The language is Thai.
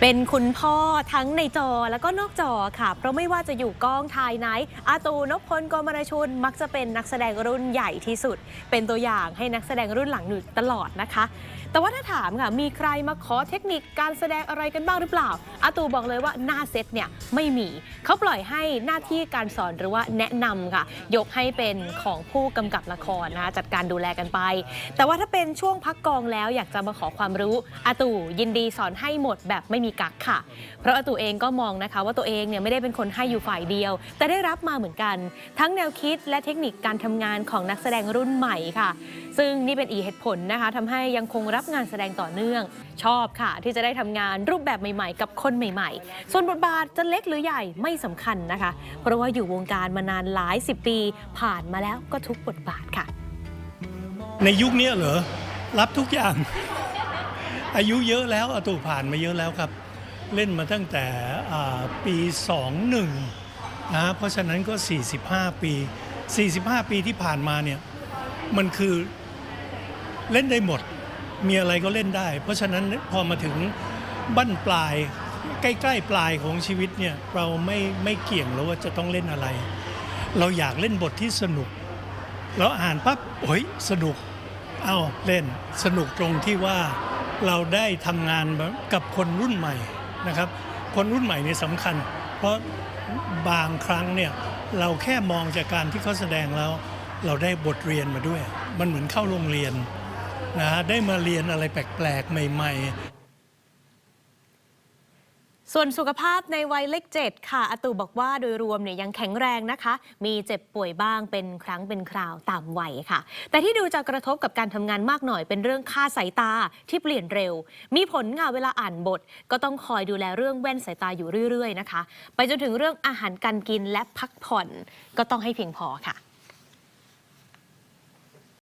เป็นคุณพ่อทั้งในจอแล้วก็นอกจอค่ะ เพราะไม่ว่าจะอยู่กองถ่ายไหน อาตูนพพลกมรชุนมักจะเป็นนักแสดงรุ่นใหญ่ที่สุด เป็นตัวอย่างให้นักแสดงรุ่นหลังหนุนตลอดนะคะแต่ว่าถ้าถามค่ะ มีใครมาขอเทคนิคการแสดงอะไรกันบ้างหรือเปล่าอาตูบอกเลยว่าหน้าเซตเนี่ยไม่มีเขาปล่อยให้หน้าที่การสอนหรือว่าแนะนำค่ะ ยกให้เป็นของผู้กำกับละครนะจัดการดูแลกันไป แต่ว่าถ้าเป็นช่วงพักกองแล้วอยากจะมาขอความรู้อาตูยินดีสอนให้หมดแบบไม่มีกักค่ะ เพราะอาตูเองก็มองนะคะ ว่าตัวเองเนี่ยไม่ได้เป็นคนให้อยู่ฝ่ายเดียว แต่ได้รับมาเหมือนกัน ทั้งแนวคิดและเทคนิคการทำงานของนักแสดงรุ่นใหม่ค่ะ ซึ่งนี่เป็นอีเหตุผลนะคะทำให้ยังคงรับงานแสดงต่อเนื่อง ชอบค่ะ ที่จะได้ทำงานรูปแบบใหม่ๆ กับคนใหม่ๆ ส่วนบทบาทจะเล็กหรือใหญ่ไม่สำคัญนะคะ เพราะว่าอยู่วงการมานานหลายสิบปี ผ่านมาแล้วก็ทุกบทบาทค่ะ ในยุคนี้เหรอ รับทุกอย่าง อายุเยอะแล้วอตูผ่านมาเยอะแล้วครับ เล่นมาตั้งแต่อ่าปี 21นะเพราะฉะนั้นก็ 45 ปี 45 ปีที่ผ่านมาเนี่ยมันคือเล่นได้หมด มีอะไรก็เล่นได้ เพราะฉะนั้นพอมาถึงบั้นปลาย ใกล้ๆปลายของชีวิตเนี่ยเราไม่ไม่เกี่ยงแล้วว่าจะต้องเล่นอะไร เราอยากเล่นบทที่สนุก เราอ่านปั๊บโอ้ยสนุกเอาเล่นสนุกตรงที่ว่าเราได้ทำงานกับคนรุ่นใหม่นะครับ คนรุ่นใหม่เนี่ยสำคัญ เพราะบางครั้งเนี่ยเราแค่มองจากการที่เขาแสดงแล้ว เราได้บทเรียนมาด้วย มันเหมือนเข้าโรงเรียน นะได้มาเรียนอะไรแปลกๆ ใหม่ๆส่วนสุขภาพในวัยเลขเจ็ดค่ะอาตูบอกว่าโดยรวมเนี่ยยังแข็งแรงนะคะ มีเจ็บป่วยบ้างเป็นครั้งเป็นคราวตามวัยค่ะ แต่ที่ดูจะกระทบกับการทำงานมากหน่อยเป็นเรื่องค่าสายตาที่เปลี่ยนเร็ว มีผลค่ะเวลาอ่านบท ก็ต้องคอยดูแลเรื่องแว่นสายตาอยู่เรื่อยๆนะคะ ไปจนถึงเรื่องอาหารการกินและพักผ่อนก็ต้องให้เพียงพอค่ะ